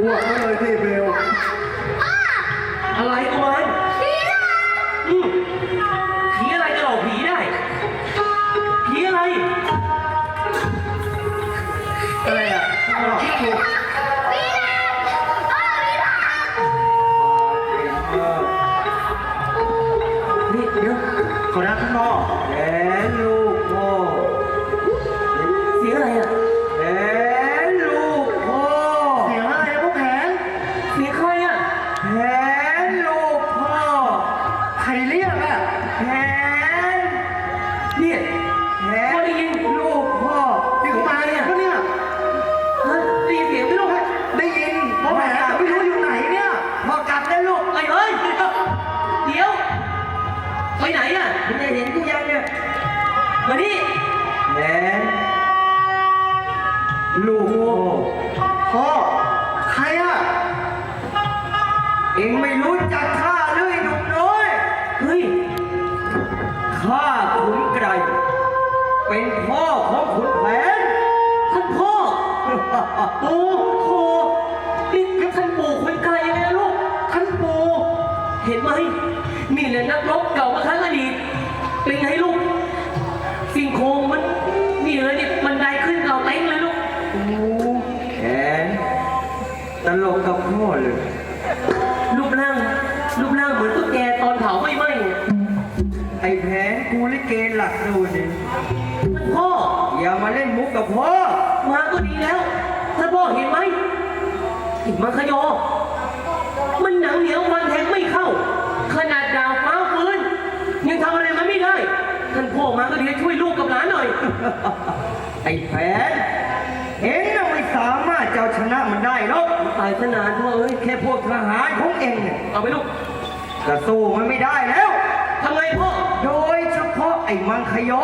อ้วกก็เลยที่เบลอะไรกูมันอืผีอะไรจะหลอกผีได้ ผีอะไรอะไรอะผีอกที่ถูกนี่เดี๋ยวขอรับข้างนอกแหมลูก เนี่ยแผนลูกพ่อเสียงมาเนี่ยก็เนี่ยฮะได้ยินเสียงไหมลูกได้ยินพ่อแผนแต่ไม่รู้อยู่ไหนเนี่ยพ่อกลับแล้วลูกไอ้เอ้ยเดี๋ยว ไปไหนอะมึงจะเห็นกูยังเนี่ยมานี่แผนลูกพ่อพ่อใครอะเอ็งไม่รู้ โอ้โหนี่ท่านปู่คนไกลยังไงนะลูก ท่านปู่เห็นไหม นี่แหละนักรบเก่ามาครั้งอดีต เป็นไงลูก สิ่งโครงมัน นี่เลยนี่มันไดขึ้นเก่าเต็งเลยลูกแผนตลกกับพ่อเลย รูปร่าง รูปร่างเหมือนตุ๊กแกตอนเผาไม่ไหม้เนี่ยไอ้แผนกูลิเกหลักดูนี่ท่านพ่อ อย่ามาเล่นมุกกับพ่อ มาก็ดีแล้ว ท่านพ่อเห็นไหมเห็นมังคยอมันหนังเหนียวมันแทงไม่เข้า ขนาดดาวฟ้าฟื้นยังทำอะไรมันไม่ได้ ท่านพ่อมาก็ดีช่วยลูกกับหลานหน่อย ไอ้แผนเอ็งน่ะไม่สามารถจะเอาชนะมันได้หรอกตายซะนานพ่อเอ้ยแค่พวกทหารของเอ็งเนี่ยเอาไปลูกก็สู้มันไม่ได้แล้ว ทำไงพ่อ โดยเฉพาะไอ้มังคยอ